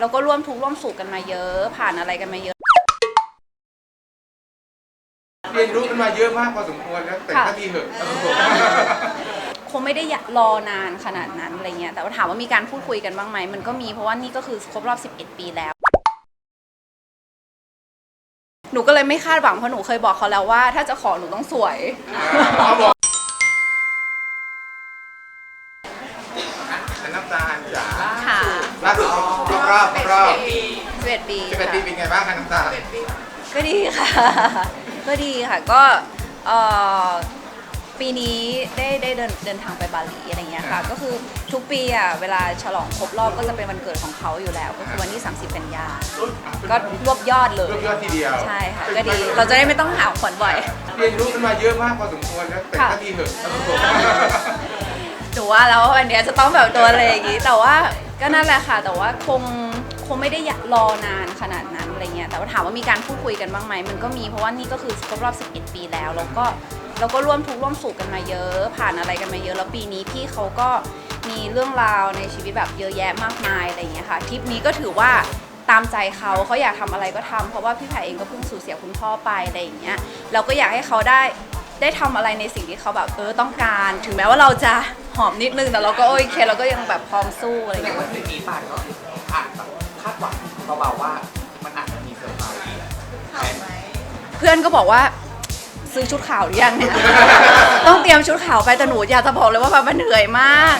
เราก็ร่วมทุกข์ร่วมสุขกันมาเยอะ ผ่านอะไรกันมาเยอะ เรียนรู้กันมาเยอะมากพอสมควรแล้วแต่ค่ะถ้าทีเหอะคงไม่ได้อยากรอนานขนาดนั้นอะไรเงี้ย แต่ว่าถามว่ามีการพูดคุยกันบ้างไหม มันก็มีเพราะว่านี่ก็คือครบรอบ 11 ปีแล้ว หนูก็เลยไม่คาดหวังเพราะหนูเคยบอกเขาแล้วว่า ถ้าจะขอหนูต้องสวยเขาบอกแต่น้ำตาลจ๋า ค่ะ ล่าสุดครบรอบครบรอบ11ปีสิบเอ็ดปีเป็นไงบ้างคะน้ำตาลก็ดีค่ะ ก็ดีค่ะ ก็เอ่อปีนี้ได้ได้เดินเดินทางไปบาหลีอะไรเงี้ยค่ะ ก็คือทุกปีอะเวลาฉลองครบรอบก็จะเป็นวันเกิดของเขาอยู่แล้ว ก็คือวันที่ 30 กันยา ก็รวบยอดเลย รวบยอดทีเดียวใช่ค่ะ ก็ดี เราจะได้ไม่ต้องหาขวัญบ่อย เรียนรู้กันมาเยอะมากพอสมควรแล้วแต่ค่ะถ้าทีเหอะหนูว่าแล้วว่าวันเนี้ยจะต้องแบบตัวอะไรอย่างงี้ แต่ว่า ก็นั่นแหละค่ะ แต่ว่าคงคงไม่ได้รอนานขนาดนั้นอะไรเงี้ยแต่ว่าถามว่ามีการพูดคุยกันบ้างไหมมันก็มีเพราะว่านี่ก็คือครบรอบ 11 ปีแล้ว แล้วก็เราก็ร่วมทุกข์ร่วมสุขกันมาเยอะ ผ่านอะไรกันมาเยอะแล้วปีนี้พี่เขาก็มีเรื่องราวในชีวิตแบบเยอะแยะมากมายอะไรเงี้ยค่ะทริปนี้ก็ถือว่าตามใจเขาเขาอยากทำอะไรก็ทำเพราะว่าพี่ไผ่เองก็เพิ่งสูญเสียคุณพ่อไปอะไรอย่างเงี้ยเราก็อยากให้เขาได้ ได้ทำอะไรในสิ่งที่เขาแบบเออต้องการ ถึงแม้ว่าเราจะหอมนิดนึงแต่เราก็โอเคเราก็ยังแบบพร้อมสู้อะไรอย่างแต่เงี้ยว่าสิ่งนี้ป่านก็อาจแบบคาดหวังเบาๆว่ามันอาจจะมีเซอร์ไพรส์อีกเพื่อนก็บอกว่าซื้อชุดขาวหรือยังเนี่ย ต้องเตรียมชุดขาวไปแต่หนูอยากจะบอกเลยว่าแบบมันเหนื่อยมาก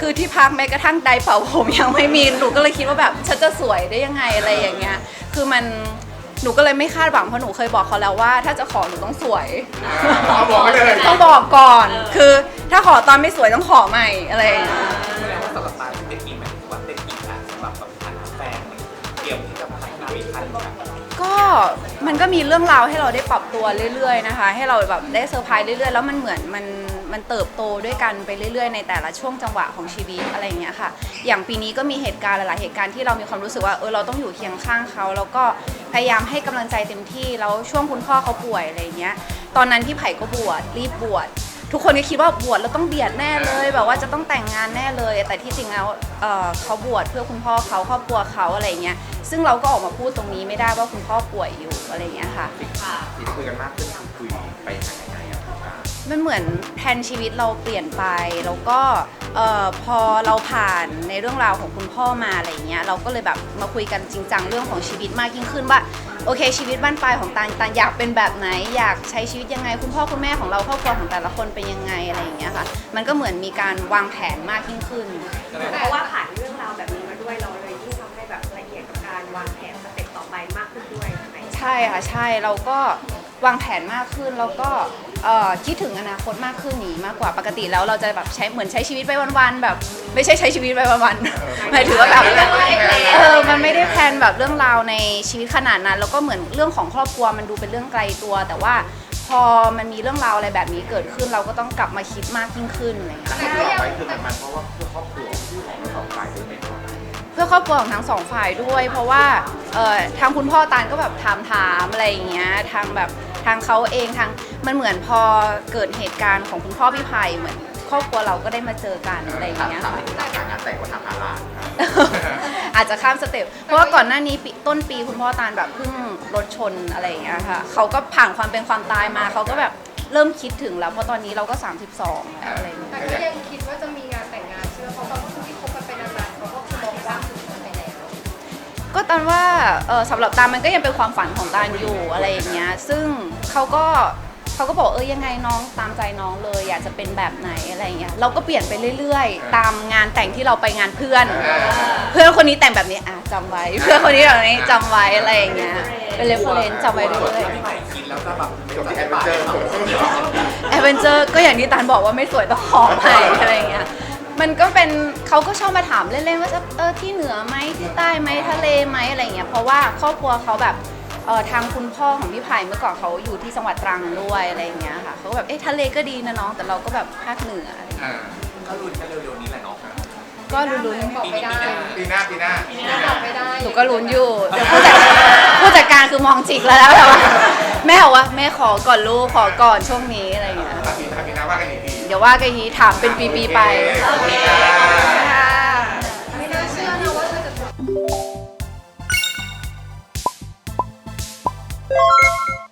คือที่พักแม้กระทั่งไดร์เป่าผมยังไม่มีหนูก็เลยคิดว่าแบบฉันจะสวยได้ยังไงอะไรอย่างเงี้ย คือมัน หนูก็เลยไม่คาดหวังเพราะหนูเคยบอกเขาแล้วว่า ถ้าจะขอหนูต้องสวยเขาบอกไม่เลย ต้องบอกก่อน คือถ้าขอตอนไม่สวยต้องขอใหม่อะไรอย่างเงี้ย ก็มันก็มีเรื่องราวให้เราได้ปรับตัวเรื่อยๆนะคะ ให้เราแบบได้เซอร์ไพรส์เรื่อยๆ แล้วมันเหมือนมันมันเติบโตด้วยกันไปเรื่อยๆ ในแต่ละช่วงจังหวะของชีวิตอะไรอย่างเงี้ยค่ะ อย่างปีนี้ก็มีเหตุการณ์หลายๆเหตุการณ์ที่เรามีความรู้สึกว่าเออเราต้องอยู่เคียงข้างเขา แล้วก็พยายามให้กำลังใจเต็มที่แล้วช่วงคุณพ่อเขาป่วยอะไรอย่างเงี้ยตอนนั้นพี่ไผ่ก็บวชรีบบวช ทุกคนก็คิดว่าบวชแล้วต้องเบียดแน่เลย แบบว่าจะต้องแต่งงานแน่เลย แต่ที่จริงแล้วเอ่อเขาบวชเพื่อคุณพ่อเขาครอบครัวเขาอะไรเงี้ยซึ่งเราก็ออกมาพูดตรงนี้ไม่ได้ว่าคุณพ่อป่วยอยู่อะไรเงี้ยค่ะ ที่คุยกันมากขึ้นคือคุยไปทา มันเหมือนแผนชีวิตเราเปลี่ยนไป แล้วก็เอ่อพอเราผ่านในเรื่องราวของคุณพ่อมาอะไรเงี้ยเราก็เลยแบบมาคุยกันจริงจังเรื่องของชีวิตมากยิ่งขึ้นว่าโอเค ชีวิตบ้านปลายของตาลตาลอยากเป็นแบบไหน อยากใช้ชีวิตยังไง คุณพ่อคุณแม่ของเราครอบครัวของแต่ละคนเป็นยังไงอะไรอย่างเงี้ยค่ะมันก็เหมือนมีการวางแผนมากยิ่งขึ้น เพราะว่าผ่านเรื่องราวแบบนี้มาด้วยเราเลยยิ่งทำให้แบบละเอียดกับการวางแผนสเต็ปต่อไปมากขึ้นด้วยใช่ไหม ใช่ค่ะใช่เราก็วางแผนมากขึ้นแล้วก็ เอ่อคิดถึงอนาคตมากขึ้นนี้มากกว่าปกติแล้วเราจะแบบใช้เหมือนใช้ชีวิตไปวันๆแบบ ไม่ใช่ใช้ชีวิตไปวันๆหมายถึงว่าแบบเออมันไม่ได้แพลนแบบเรื่องราวในชีวิตขนาดนั้น แล้วก็เหมือนเรื่องของครอบครัวมันดูเป็นเรื่องไกลตัว แต่ว่าพอมันมีเรื่องราวอะไรแบบนี้เกิดขึ้นเราก็ต้องกลับมาคิดมากยิ่งขึ้นอะไรอย่างเงี้ย ที่บอกไว้คือมันมันเพราะว่าเพื่อครอบครัวของทั้งสองฝ่ายด้วยไหมครับเพื่อครอบครัวของทั้งสองฝ่ายด้วย เพราะว่าเอ่อทางคุณพ่อตาลก็แบบถามถามๆอะไรอย่างเงี้ยทางแบบ ทางเขาเองทางมันเหมือนพอเกิดเหตุการณ์ของคุณพ่อพี่ไผ่เหมือนครอบครัวเราก็ได้มาเจอกันอะไรอย่างเงี้ยถามค่ะถึงงานแต่งวันทำอาราอาจจะข้ามสเต็ป เพราะว่าก่อนหน้านี้ปีต้นปีคุณพ่อตาลแบบเพิ่งรถชนอะไรอย่างเงี้ยค่ะ เขาก็ผ่านความเป็นความตายมา เขาก็แบบเริ่มคิดถึงแล้ว เพราะตอนนี้เราก็ 32แล้วอะไรอย่างเงี้ย แต่ก็ยังคิด ตานว่าเออสำหรับตาลมันก็ยังเป็นความฝันของตาลอยู่อะไรอย่างเงี้ย ซึ่งเขาก็เขาก็บอกเออยังไงน้องตามใจน้องเลยอยากจะเป็นแบบไหนอะไรอย่างเงี้ยเราก็เปลี่ยนไปเรื่อย ๆ ตามงานแต่งที่เราไปงานเพื่อน เพื่อนคนนี้แต่งแบบนี้อะจำไว้ เพื่อนคนนี้แบบนี้จำไว้อะไรอย่างเงี้ยเป็นเรฟเฟรนซ์จำไว้เรื่อยที่ใหม่คิดแล้วจะแบบจบที่แอดเวนเจอร์ๆแอดเวนเจอร์ก็อย่างที่ตาลบอกว่าไม่สวยต้องขอไปอะไรอย่างเงี้ย มันก็เป็นเขาก็ชอบมาถามเล่นๆว่าจะเออที่เหนือไหมที่ใต้ไหมทะเลไหมอะไรอย่างเงี้ยเพราะว่าครอบครัวเขาแบบเออทางคุณพ่อของพี่ไผ่เมื่อก่อนเขาอยู่ที่จังหวัดตรังด้วยอะไรอย่างเงี้ยค่ะเขาก็แบบเอ๊ะทะเลก็ดีนะน้องแต่เราก็แบบภาคเหนืออะไรอย่างเงี้ยอ่าก็ลุ้นกันเร็วๆนี้แหละเนาะก็ลุ้นบอกไม่ได้ปีหน้าปีหน้าบอกไม่ได้ๆหนูก็ลุ้นอยู่เดี๋ยวผู้จัดผู้จัดการคือมองจิกแล้วแล้วแบบว่าแม่บอกว่าแม่ขอก่อนลูกขอก่อนช่วงนี้อะไรอย่างเงี้ย เดี๋ยวว่ากันอีกทีถามเป็นปีๆไป โอเค